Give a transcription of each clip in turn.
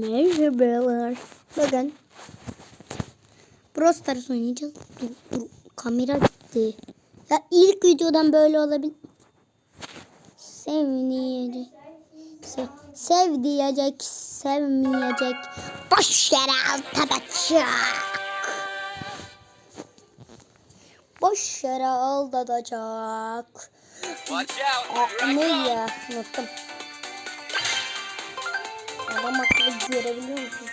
Merhabalar. Bakın. Brawl Stars oynayacağız. Dur, dur. Kamera gitti. Ya ilk videodan böyle olabilir. Sevmeyecek. Se sev diyecek. Sevmeyecek. Boş yere alt atacak. Boş yere aldatacak. Watch out. Ne ya? Unuttum. Adam akıllı görebiliyor musun?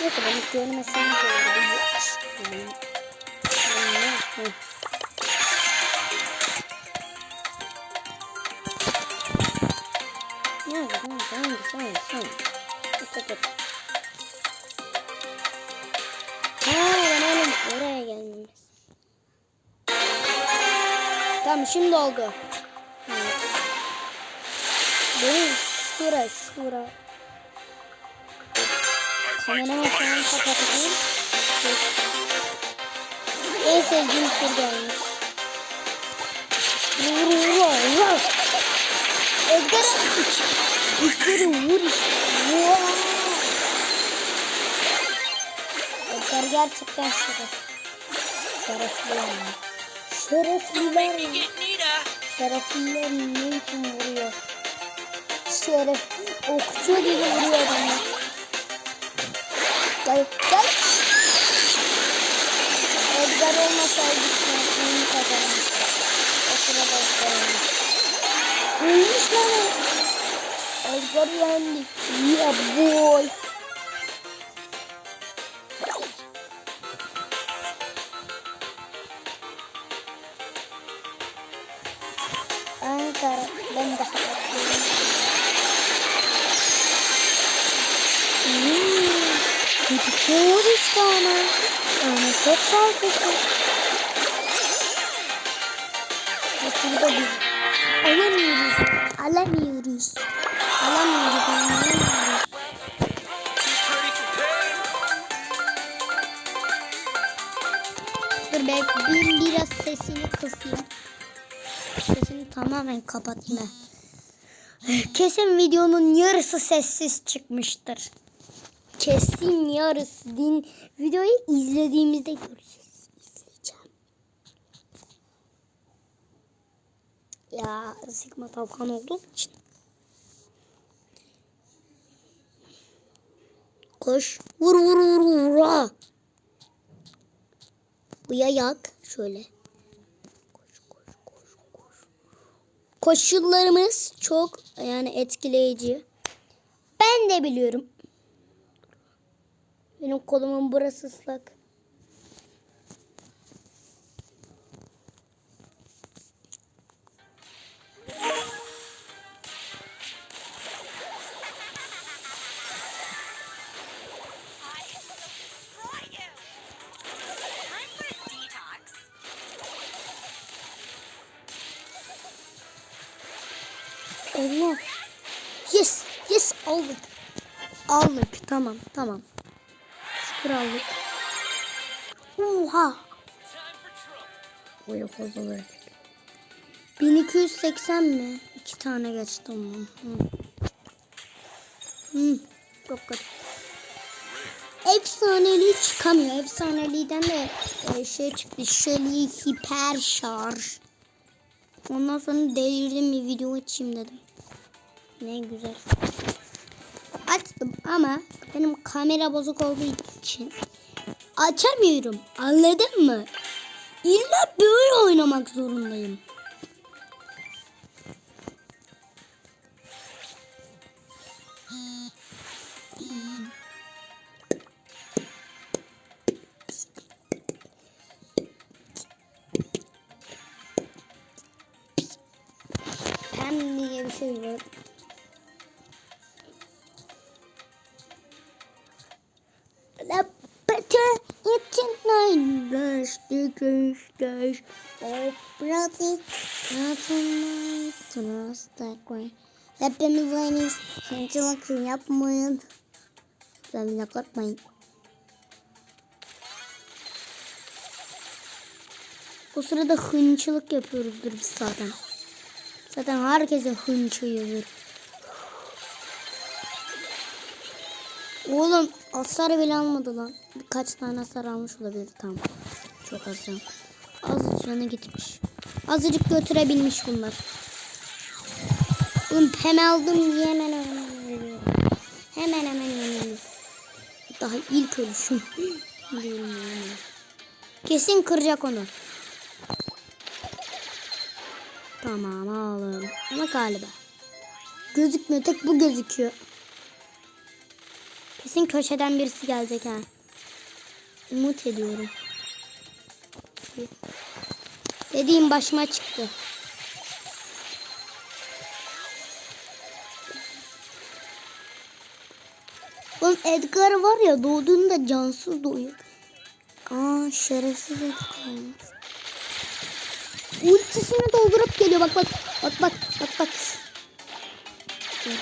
Neyse ben görmesem? Hangisi? Hangisi? Tık tık tık. Ha ben oğlum oraya gelmemiz. Tamam şimdi oldu. Benim şura şura. Kameramı falan kapatayım. En sevdiğim tür gelmiş. Vur vur vur. Edgar Edgar'ı vur. Vur. Edgar gerçekten şeref. Şerefli yani. Şerefliler. Şerefliler ne için vuruyor? Şeref okçu gibi vuruyor adamı. Gel gel. Edgar olmasaydı oyunu kazanmış. O sırada Edgar olmuş. Ölmüş lan. Edgar yendik. Yeah boy. Çok şarkısı. Burada biz alamıyoruz. Alamıyoruz. Alamıyoruz. Alamıyoruz. Dur be bir, biraz sesini kısayım. Sesini tamamen kapatayım. ben. Kesin videonun yarısı sessiz çıkmıştır. Kesin yarısı. Din, videoyu izlediğimizde göreceğiz. İzleyeceğim. Ya Sigma Tavkan olduğum için. Koş. Vur vur vur vur. ha. Bu yayak şöyle. Koş koş koş koş. Koşullarımız çok yani etkileyici. Ben de biliyorum. Benim kolumun burası ıslak. Allah. Yes. Yes aldık. Aldık. Tamam. Tamam. Şükür aldık. Oha. Oya fazla verdik. 1280 mi? İki tane geçti onun. Hı. Hı. Çok kötü. Efsaneli çıkamıyor. Efsaneliden de e, şey çıktı. Shelly hiper şarj. Ondan sonra delirdim bir video açayım dedim. Ne güzel. Açtım ama benim kamera bozuk olduğu için açamıyorum. Anladın mı? İlla böyle oynamak zorundayım. Dash Oh brother way Hepimiz aynıyız Şancılık yapmayın Sen korkmayın O sırada hınçılık yapıyoruzdur biz zaten. Zaten herkese hınçıyızdır. Oğlum hasar bile almadı lan. Birkaç tane hasar almış olabilir tamam. Çok az can. Gitmiş. Azıcık götürebilmiş bunlar. Oğlum hemen aldım diye hemen hemen. Hemen hemen. Daha ilk ölüşüm. Kesin kıracak onu. Tamam oğlum. Ama galiba. Gözükmüyor. Tek bu gözüküyor. Kesin köşeden birisi gelecek ha. Umut ediyorum. Dediğim başıma çıktı. Oğlum Edgar var ya doğduğunda cansız doğuyor. Aa şerefsiz Edgar. Ultisini doldurup geliyor bak bak. Bak bak bak bak. Dur.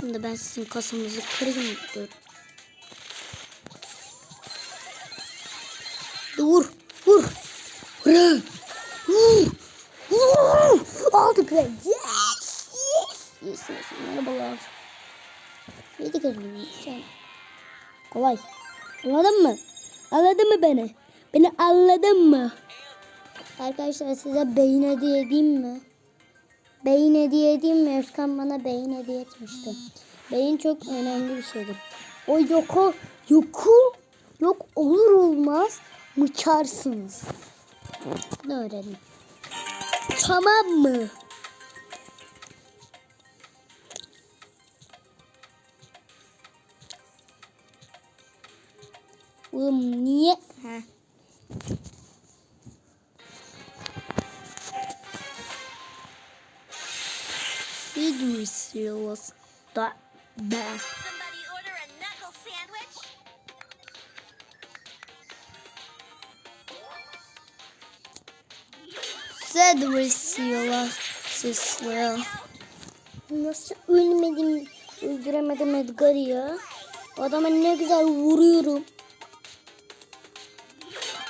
Şimdi ben sizin kasanızı kırayım. Dur. Vur. Vur. Vur. Vur. Vur. Aldık be. Yes. Yes. Yes. yes. Merhabalar. Yedi kızım. Sen. Kolay. Anladın mı? Anladın mı beni? Beni anladın mı? Arkadaşlar size beyin hediye edeyim mi? Beyin hediye edeyim mi? Özkan bana beyin hediye etmişti. Beyin çok önemli bir şeydir. O yoku, yoku yok olur olmaz mıçarsınız. Ne öğrenin? Tamam mı? Oğlum niye? Ha. Idris da be. Cedric sesli. Nasıl ölmedim, öldüremedim Edgar'ı ya. Adama ne güzel vuruyorum.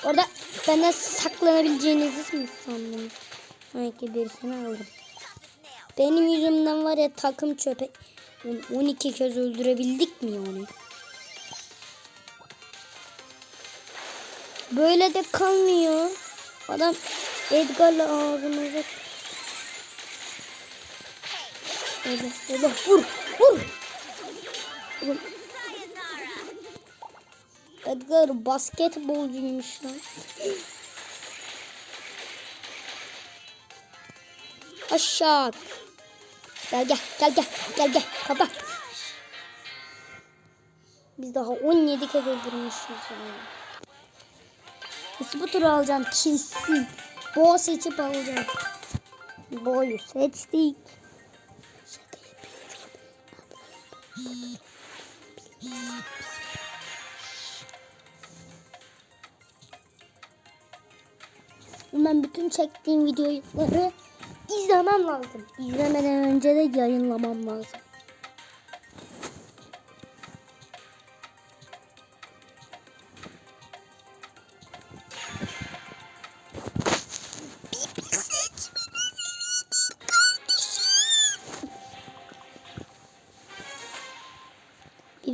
Orada benden saklanabileceğinizi mi sandınız? Sanki birisini aldım. Benim yüzümden var ya takım çöpe. 12 kez öldürebildik mi yani? Böyle de kalmıyor. Adam Edgar'la ağzımıza Öyle, öyle vur, vur. Oğlum, Edgar basketbolcuymuş lan. Aşağı. Gel gel gel gel gel gel kapa. Biz daha 17 kez öldürmüşüz yani. Biz bu turu alacağım kesin. Boğa seçip alacağım. Boğu seçtik. Ben bütün çektiğim videoları izlemem lazım. İzlemeden önce de yayınlamam lazım.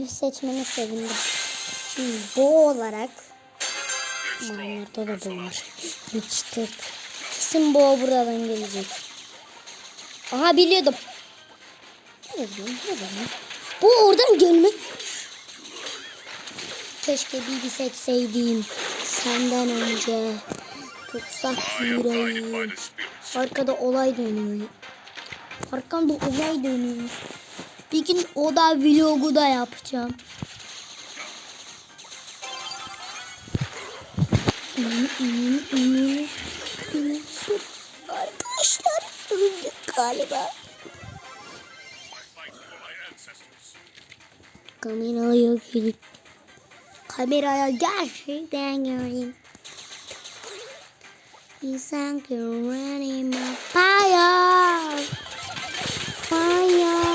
Bir seçmeni sevindim. Şimdi bu olarak Manlarda da bu var. Mıçtık. Kesin boğa buradan gelecek. Aha biliyordum. Bu oradan gelme. Keşke bir seçseydim. Senden önce. Tutsak yüreğim. Arkada olay dönüyor. Arkamda olay dönüyor. Bir gün o da vlogu da yapacağım. Arkadaşlar öldük galiba. Kameraya gelip kameraya gerçekten göreyim. İnsan güvenim fire fire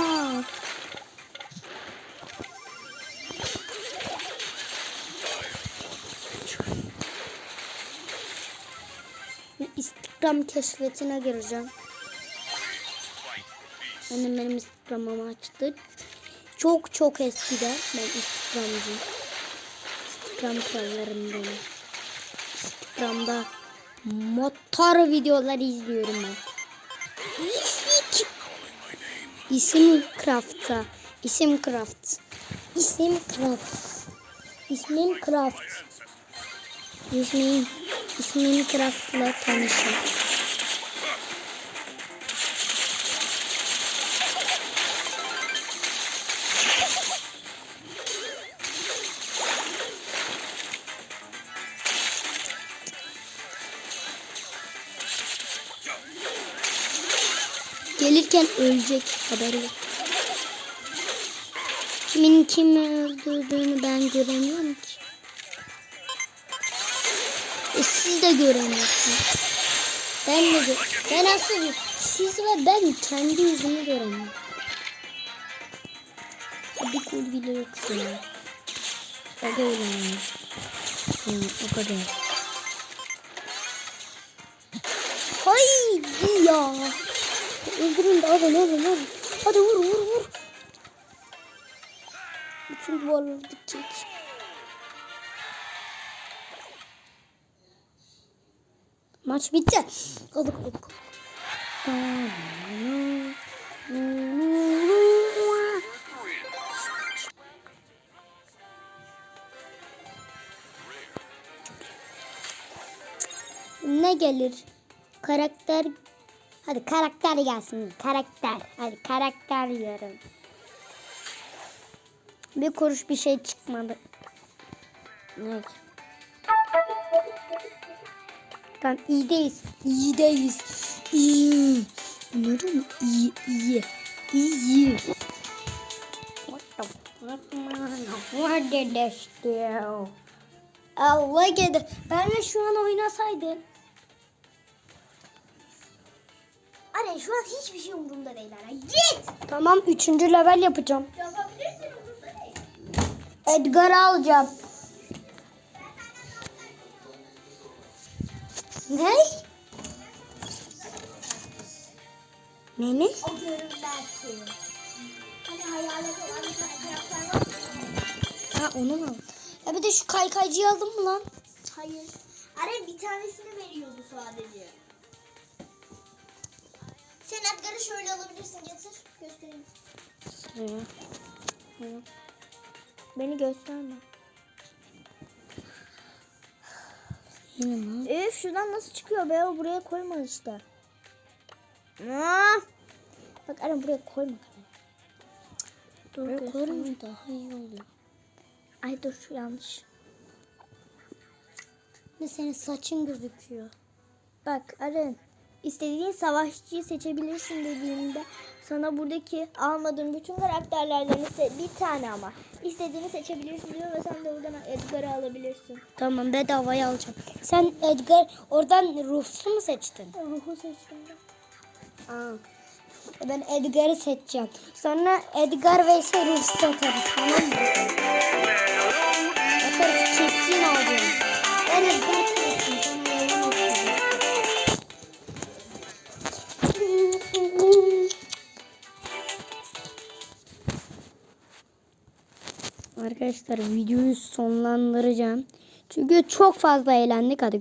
Instagram keşfetine gireceğim. Annem benim Instagram'ımı açtı. çok çok eskiden ben Instagramcıyım. Instagram krallarındanım. Instagram'da motor videoları izliyorum ben. İsik. İsim Craft'a. İsim Craft. İsim Craft. İsmim Craft. İsmim, ismim Craft'la tanışın. Gelirken ölecek haberi yok. Kimin kimi öldürdüğünü ben göremiyorum ki. E siz de göremiyorsunuz. Ben de gö- ben aslında siz ve ben kendi yüzümü göremiyorum. Bir kul bile yok ya. O da öyle yani. Hı, o kadar. Haydi ya. Öldürün de alın alın alın. Hadi vur vur vur. Bütün duvarları dikecek. Maç bitti. Aldık aldık. Ne gelir? Karakter Hadi karakter gelsin. Karakter. Hadi karakter diyorum. Bir kuruş bir şey çıkmadı. Ne? Tamam iyideyiz. İyideyiz. İyi. Anladın mı? İyi. iyi. İyi. What the fuck man? What did this do? Allah gidi. Ben de şu an oynasaydım. Anne şu an hiçbir şey umurumda değil anne. Git! Tamam üçüncü level yapacağım. Yapabilirsin umurumda değil. Edgar'ı alacağım. Ne? Ne ne? O. Hani hayalet olan karakter var. Ha onu mu? Ya bir de şu kaykaycıyı aldın mı lan? Hayır. Anne bir tanesini veriyordu sadece. Sen Edgar'ı şöyle alabilirsin. Getir. Göstereyim. Hı. Beni gösterme. Üf şuradan nasıl çıkıyor be? O buraya koyma işte. Aa! Bak anne buraya koyma. Dur Buraya daha iyi oluyor. Ay dur yanlış. Ne senin saçın gözüküyor. Bak Aren istediğin savaşçıyı seçebilirsin dediğimde sana buradaki almadığın bütün karakterlerden ise bir tane ama istediğini seçebilirsin diyor ve sen de oradan Edgar'ı alabilirsin. Tamam bedavaya alacağım. Sen Edgar oradan ruhsu mu seçtin? Ruhu seçtim. Aa. Ben Edgar'ı seçeceğim. Sonra Edgar ve ise ruhsu atarız tamam mı? Atarız kesin alacağım. Ben Edgar'ı seçtim. Arkadaşlar videoyu sonlandıracağım. Çünkü çok fazla eğlendik. Hadi